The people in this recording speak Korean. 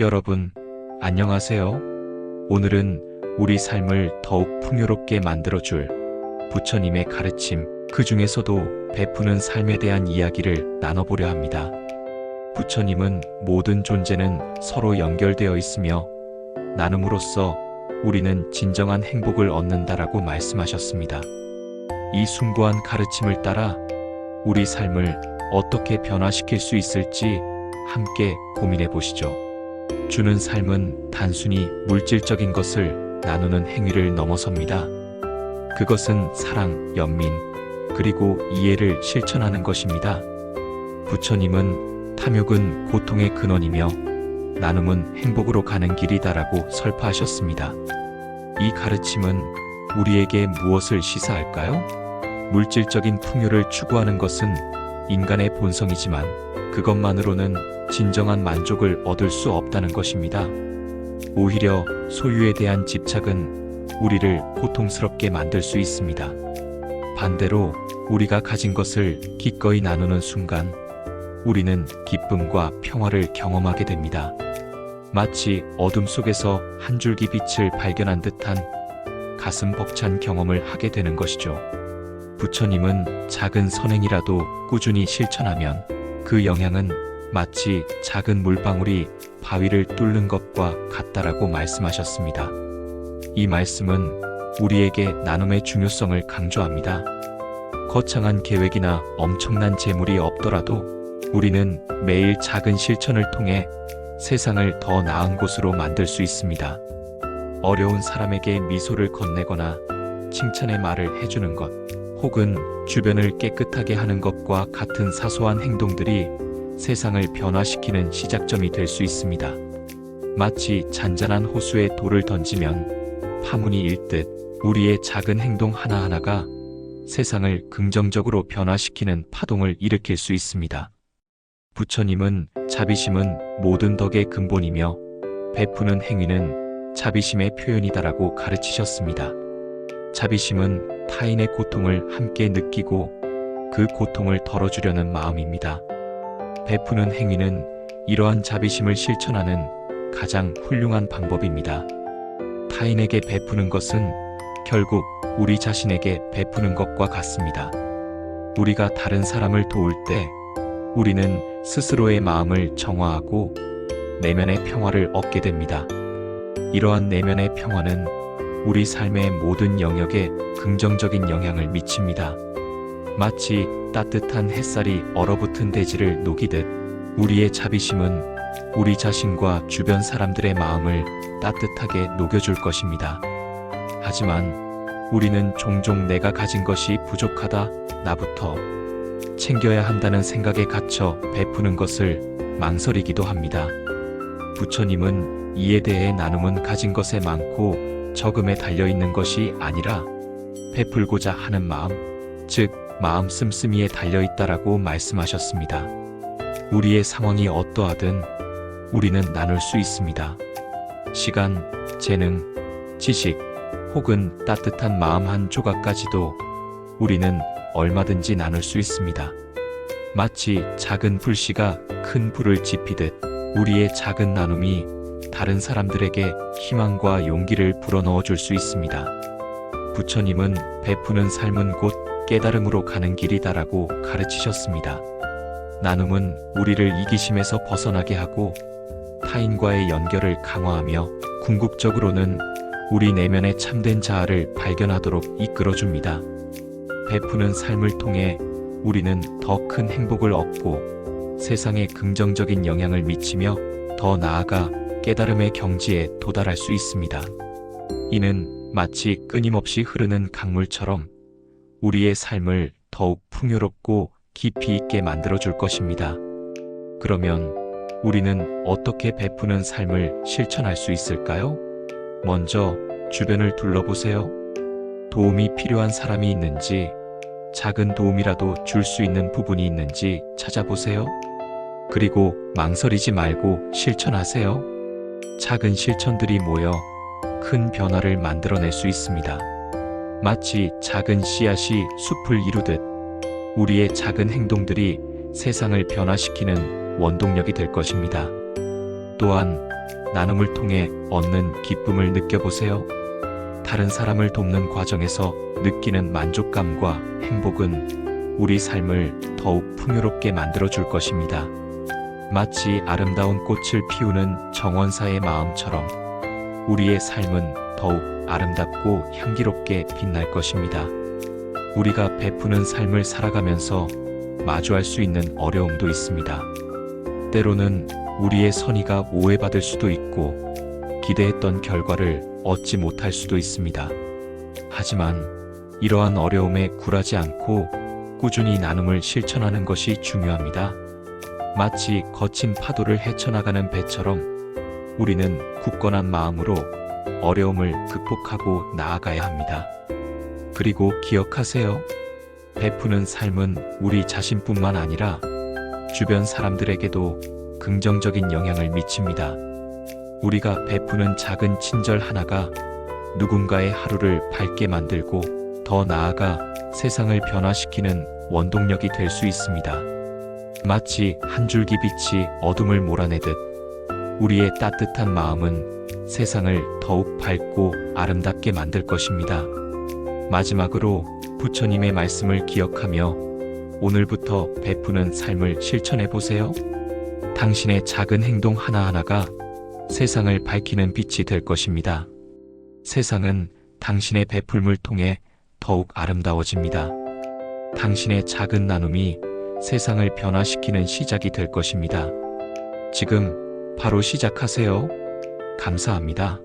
여러분, 안녕하세요. 오늘은 우리 삶을 더욱 풍요롭게 만들어줄 부처님의 가르침, 그 중에서도 베푸는 삶에 대한 이야기를 나눠보려 합니다. 부처님은 모든 존재는 서로 연결되어 있으며 나눔으로써 우리는 진정한 행복을 얻는다라고 말씀하셨습니다. 이 숭고한 가르침을 따라 우리 삶을 어떻게 변화시킬 수 있을지 함께 고민해 보시죠. 주는 삶은 단순히 물질적인 것을 나누는 행위를 넘어섭니다. 그것은 사랑, 연민, 그리고 이해를 실천하는 것입니다. 부처님은 탐욕은 고통의 근원이며 나눔은 행복으로 가는 길이다라고 설파하셨습니다. 이 가르침은 우리에게 무엇을 시사할까요? 물질적인 풍요를 추구하는 것은 인간의 본성이지만 그것만으로는 진정한 만족을 얻을 수 없다는 것입니다. 오히려 소유에 대한 집착은 우리를 고통스럽게 만들 수 있습니다. 반대로 우리가 가진 것을 기꺼이 나누는 순간 우리는 기쁨과 평화를 경험하게 됩니다. 마치 어둠 속에서 한 줄기 빛을 발견한 듯한 가슴 벅찬 경험을 하게 되는 것이죠. 부처님은 작은 선행이라도 꾸준히 실천하면 그 영향은 마치 작은 물방울이 바위를 뚫는 것과 같다라고 말씀하셨습니다. 이 말씀은 우리에게 나눔의 중요성을 강조합니다. 거창한 계획이나 엄청난 재물이 없더라도 우리는 매일 작은 실천을 통해 세상을 더 나은 곳으로 만들 수 있습니다. 어려운 사람에게 미소를 건네거나 칭찬의 말을 해주는 것, 혹은 주변을 깨끗하게 하는 것과 같은 사소한 행동들이 세상을 변화시키는 시작점이 될 수 있습니다. 마치 잔잔한 호수에 돌을 던지면 파문이 일듯 우리의 작은 행동 하나하나가 세상을 긍정적으로 변화시키는 파동을 일으킬 수 있습니다. 부처님은 자비심은 모든 덕의 근본이며 베푸는 행위는 자비심의 표현이다라고 가르치셨습니다. 자비심은 타인의 고통을 함께 느끼고 그 고통을 덜어주려는 마음입니다. 베푸는 행위는 이러한 자비심을 실천하는 가장 훌륭한 방법입니다. 타인에게 베푸는 것은 결국 우리 자신에게 베푸는 것과 같습니다. 우리가 다른 사람을 도울 때 우리는 스스로의 마음을 정화하고 내면의 평화를 얻게 됩니다. 이러한 내면의 평화는 우리 삶의 모든 영역에 긍정적인 영향을 미칩니다. 마치 따뜻한 햇살이 얼어붙은 대지를 녹이듯 우리의 자비심은 우리 자신과 주변 사람들의 마음을 따뜻하게 녹여줄 것입니다. 하지만 우리는 종종 내가 가진 것이 부족하다, 나부터 챙겨야 한다는 생각에 갇혀 베푸는 것을 망설이기도 합니다. 부처님은 이에 대해 나눔은 가진 것에 많고 적음에 달려있는 것이 아니라 베풀고자 하는 마음, 즉, 마음 씀씀이에 달려있다라고 말씀하셨습니다. 우리의 상황이 어떠하든 우리는 나눌 수 있습니다. 시간, 재능, 지식, 혹은 따뜻한 마음 한 조각까지도 우리는 얼마든지 나눌 수 있습니다. 마치 작은 불씨가 큰 불을 지피듯 우리의 작은 나눔이 다른 사람들에게 희망과 용기를 불어넣어 줄 수 있습니다. 부처님은 베푸는 삶은 곧 깨달음으로 가는 길이다라고 가르치셨습니다. 나눔은 우리를 이기심에서 벗어나게 하고 타인과의 연결을 강화하며 궁극적으로는 우리 내면의 참된 자아를 발견하도록 이끌어줍니다. 베푸는 삶을 통해 우리는 더 큰 행복을 얻고 세상에 긍정적인 영향을 미치며 더 나아가 깨달음의 경지에 도달할 수 있습니다. 이는 마치 끊임없이 흐르는 강물처럼 우리의 삶을 더욱 풍요롭고 깊이 있게 만들어줄 것입니다. 그러면 우리는 어떻게 베푸는 삶을 실천할 수 있을까요? 먼저 주변을 둘러보세요. 도움이 필요한 사람이 있는지, 작은 도움이라도 줄 수 있는 부분이 있는지 찾아보세요. 그리고 망설이지 말고 실천하세요. 작은 실천들이 모여 큰 변화를 만들어낼 수 있습니다. 마치 작은 씨앗이 숲을 이루듯 우리의 작은 행동들이 세상을 변화시키는 원동력이 될 것입니다. 또한 나눔을 통해 얻는 기쁨을 느껴보세요. 다른 사람을 돕는 과정에서 느끼는 만족감과 행복은 우리 삶을 더욱 풍요롭게 만들어 줄 것입니다. 마치 아름다운 꽃을 피우는 정원사의 마음처럼 우리의 삶은 더욱 아름답고 향기롭게 빛날 것입니다. 우리가 베푸는 삶을 살아가면서 마주할 수 있는 어려움도 있습니다. 때로는 우리의 선의가 오해받을 수도 있고 기대했던 결과를 얻지 못할 수도 있습니다. 하지만 이러한 어려움에 굴하지 않고 꾸준히 나눔을 실천하는 것이 중요합니다. 마치 거친 파도를 헤쳐나가는 배처럼 우리는 굳건한 마음으로 어려움을 극복하고 나아가야 합니다. 그리고 기억하세요. 베푸는 삶은 우리 자신뿐만 아니라 주변 사람들에게도 긍정적인 영향을 미칩니다. 우리가 베푸는 작은 친절 하나가 누군가의 하루를 밝게 만들고 더 나아가 세상을 변화시키는 원동력이 될 수 있습니다. 마치 한 줄기 빛이 어둠을 몰아내듯 우리의 따뜻한 마음은 세상을 더욱 밝고 아름답게 만들 것입니다. 마지막으로 부처님의 말씀을 기억하며 오늘부터 베푸는 삶을 실천해 보세요. 당신의 작은 행동 하나하나가 세상을 밝히는 빛이 될 것입니다. 세상은 당신의 베풀물 통해 더욱 아름다워집니다. 당신의 작은 나눔이 세상을 변화시키는 시작이 될 것입니다. 지금 바로 시작하세요. 감사합니다.